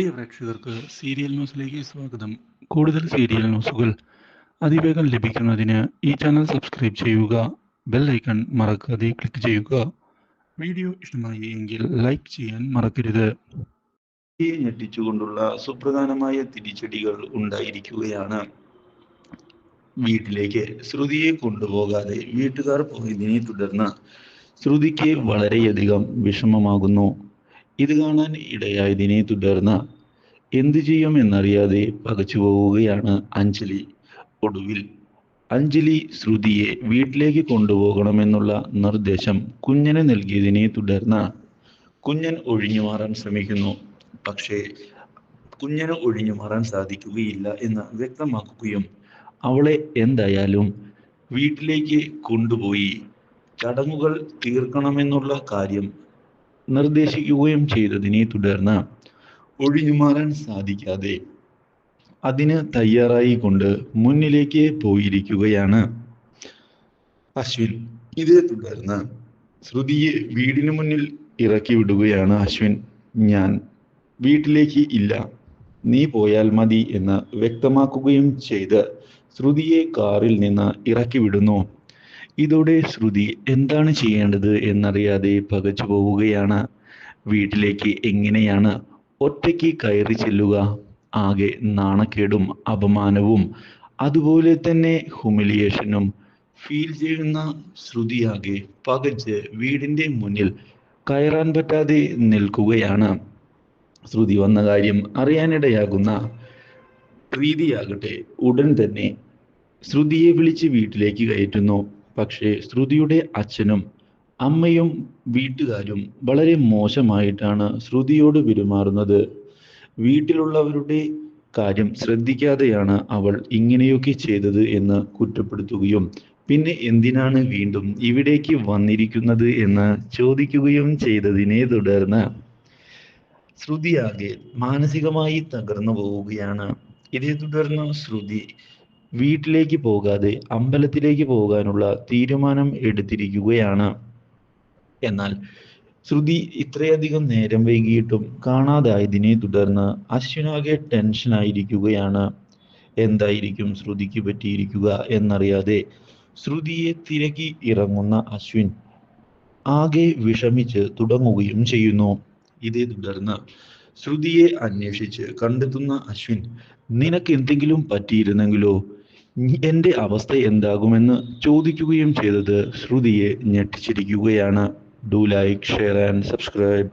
പ്രിയ പ്രേക്ഷകർക്ക് സീരിയൽ ന്യൂസിലേക്ക് സ്വാഗതം. കൂടുതൽ സീരിയൽ ന്യൂസുകൾ അതിവേഗം ലഭിക്കുന്നതിന് ഈ ചാനൽ സബ്സ്ക്രൈബ് ചെയ്യുക ബെൽ ഐക്കൺ മറക്കാതെ ക്ലിക്ക് ചെയ്യുക. വീഡിയോ ഇഷ്ടമായി എങ്കിൽ ലൈക്ക് ചെയ്യാൻ മറക്കരുത്. ഈ ഞെട്ടിച്ചുകൊണ്ടുള്ള സുപ്രധാനമായ തിരിച്ചടികൾ ഉണ്ടായിരിക്കുകയാണ്. വീട്ടിലേക്ക് ശ്രുതിയെ കൊണ്ടുപോകാതെ വീട്ടുകാർ പോയതിനെ തുടർന്ന് ശ്രുതിക്ക് വളരെയധികം വിഷമമാകുന്നു. ഇത് കാണാൻ ഇടയായതിനെ തുടർന്ന് എന്തു ചെയ്യുമെന്നറിയാതെ പകച്ചു പോവുകയാണ് അഞ്ജലി. ഒടുവിൽ അഞ്ജലി ശ്രുതിയെ വീട്ടിലേക്ക് കൊണ്ടുപോകണമെന്നുള്ള നിർദ്ദേശം കുഞ്ഞന് നൽകിയതിനെ തുടർന്ന് കുഞ്ഞൻ ഒഴിഞ്ഞു മാറാൻ ശ്രമിക്കുന്നു. പക്ഷേ കുഞ്ഞന് ഒഴിഞ്ഞു മാറാൻ സാധിക്കുകയില്ല എന്ന് വ്യക്തമാക്കുകയും അവളെ എന്തായാലും വീട്ടിലേക്ക് കൊണ്ടുപോയി ചടങ്ങുകൾ തീർക്കണമെന്നുള്ള കാര്യം നിർദ്ദേശിക്കുകയും ചെയ്തതിനെ തുടർന്ന് ഒഴിഞ്ഞു മാറാൻ സാധിക്കാതെ അതിന് തയ്യാറായി കൊണ്ട് മുന്നിലേക്ക് പോയിരിക്കുകയാണ്. അശ്വിൻ ഇതേ തുടർന്ന് ശ്രുതിയെ വീടിന് മുന്നിൽ ഇറക്കി വിടുകയാണ് അശ്വിൻ. ഞാൻ വീട്ടിലേക്ക് ഇല്ല. നീ പോയാൽ മതി എന്ന് വ്യക്തമാക്കുകയും ചെയ്ത് ശ്രുതിയെ കാറിൽ നിന്ന് ഇറക്കി വിടുന്നു. ഇതോടെ ശ്രുതി എന്താണ് ചെയ്യേണ്ടത് എന്നറിയാതെ പകച്ചു പോവുകയാണ്. വീട്ടിലേക്ക് എങ്ങനെയാണ് ഒറ്റയ്ക്ക് കയറി ചെല്ലുക? ആകെ നാണക്കേടും അപമാനവും. അതുപോലെ തന്നെ ഹ്യൂമിലിയേഷനും ഫീൽ ചെയ്യുന്ന ശ്രുതിയാകെ പകച്ച് വീടിന്റെ മുന്നിൽ കയറാൻ പറ്റാതെ നിൽക്കുകയാണ്. ശ്രുതി വന്ന കാര്യം അറിയാനിടയാകുന്ന പ്രീതിയാകട്ടെ ഉടൻ തന്നെ ശ്രുതിയെ വിളിച്ച് വീട്ടിലേക്ക് കയറ്റുന്നു. പക്ഷേ ശ്രുതിയുടെ അച്ഛനും അമ്മയും വീട്ടുകാരും വളരെ മോശമായിട്ടാണ് ശ്രുതിയോട് പെരുമാറുന്നത്. വീട്ടിലുള്ളവരുടെ കാര്യം ശ്രദ്ധിക്കാതെയാണ് അവൾ ഇങ്ങനെയൊക്കെ ചെയ്തത് എന്ന് കുറ്റപ്പെടുത്തുകയും പിന്നെ എന്തിനാണ് വീണ്ടും ഇവിടേക്ക് വന്നിരിക്കുന്നത് എന്ന് ചോദിക്കുകയും ചെയ്തതിനെ തുടർന്ന് ശ്രുതിയാകെ മാനസികമായി തകർന്നു പോവുകയാണ്. ഇതേ തുടർന്ന് ശ്രുതി വീട്ടിലേക്ക് പോകാതെ അമ്പലത്തിലേക്ക് പോകാനുള്ള തീരുമാനം എടുത്തിരിക്കുകയാണ്. എന്നാൽ ശ്രുതി ഇത്രയധികം നേരം വൈകിയിട്ടും കാണാതായതിനെ തുടർന്ന് അശ്വിനാകെ ടെൻഷനായിരിക്കുകയാണ് എന്തായിരിക്കും ശ്രുതിക്ക് പറ്റിയിരിക്കുക എന്നറിയാതെ ശ്രുതിയെ തിരക്കി ഇറങ്ങുന്ന അശ്വിൻ ആകെ വിഷമിച്ച് തുടങ്ങുകയും ചെയ്യുന്നു. ഇതേ തുടർന്ന് ശ്രുതിയെ അന്വേഷിച്ച് കണ്ടെത്തുന്ന അശ്വിൻ നിനക്ക് എന്തെങ്കിലും പറ്റിയിരുന്നെങ്കിലോ? എന്റെ അവസ്ഥ എന്താകുമെന്ന് ചോദിക്കുകയും ചെയ്തത് ശ്രുതിയെ ഞെട്ടിച്ചിരിക്കുകയാണ്. Do like share and subscribe